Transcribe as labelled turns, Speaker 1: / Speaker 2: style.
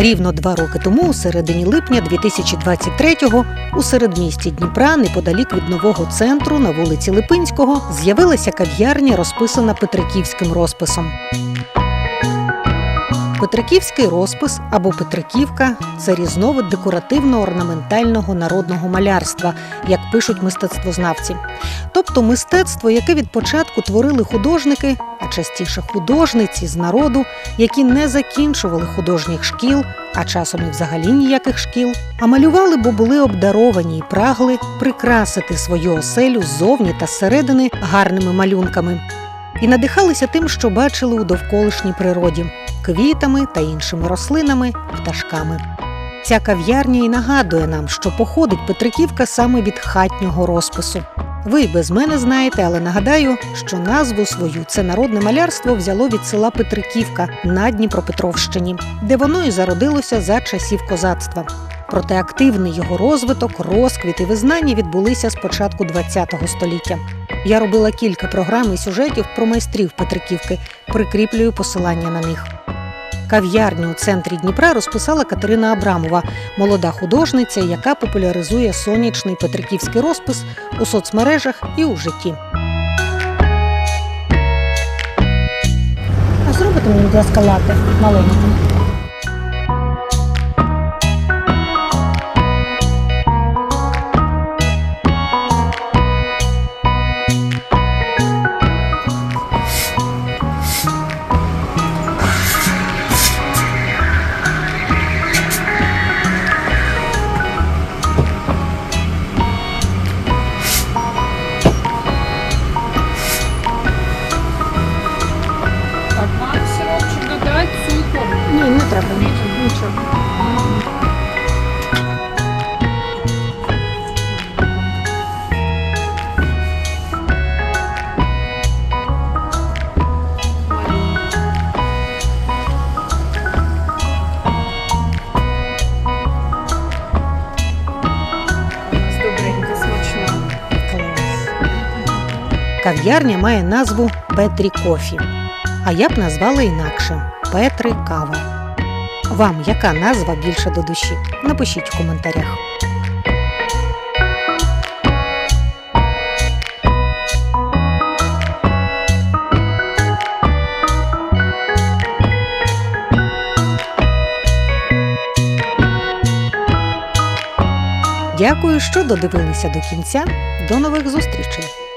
Speaker 1: Рівно два роки тому, у середині липня 2023-го, у середмісті Дніпра, неподалік від нового центру на вулиці Липинського, з'явилася кав'ярня, розписана петриківським розписом. Петриківський розпис або Петриківка це різновид декоративно-орнаментального народного малярства, як пишуть мистецтвознавці. Тобто мистецтво, яке від початку творили художники, а частіше художниці з народу, які не закінчували художніх шкіл, а часом і взагалі ніяких шкіл, а малювали, бо були обдаровані і прагли прикрасити свою оселю ззовні та зсередини гарними малюнками. І надихалися тим, що бачили у довколишній природі квітами та іншими рослинами, пташками. Ця кав'ярня і нагадує нам, що походить Петриківка саме від хатнього розпису. Ви без мене знаєте, але нагадаю, що назву свою це народне малярство взяло від села Петриківка на Дніпропетровщині, де воно і зародилося за часів козацтва. Проте активний його розвиток, розквіт і визнання відбулися з початку ХХ століття. Я робила кілька програм і сюжетів про майстрів Петриківки, прикріплюю посилання на них. Кав'ярню у центрі Дніпра розписала Катерина Абрамова, молода художниця, яка популяризує сонячний петриківський розпис у соцмережах і у житті.
Speaker 2: А зробите мені, будь ласка, лати маленьку. Треба нічого.
Speaker 1: Кав'ярня має назву Петрі Кофі. А я б назвала інакше Петри Кава. Вам яка назва більше до душі? Напишіть у коментарях. Дякую, що додивилися до кінця. До нових зустрічей!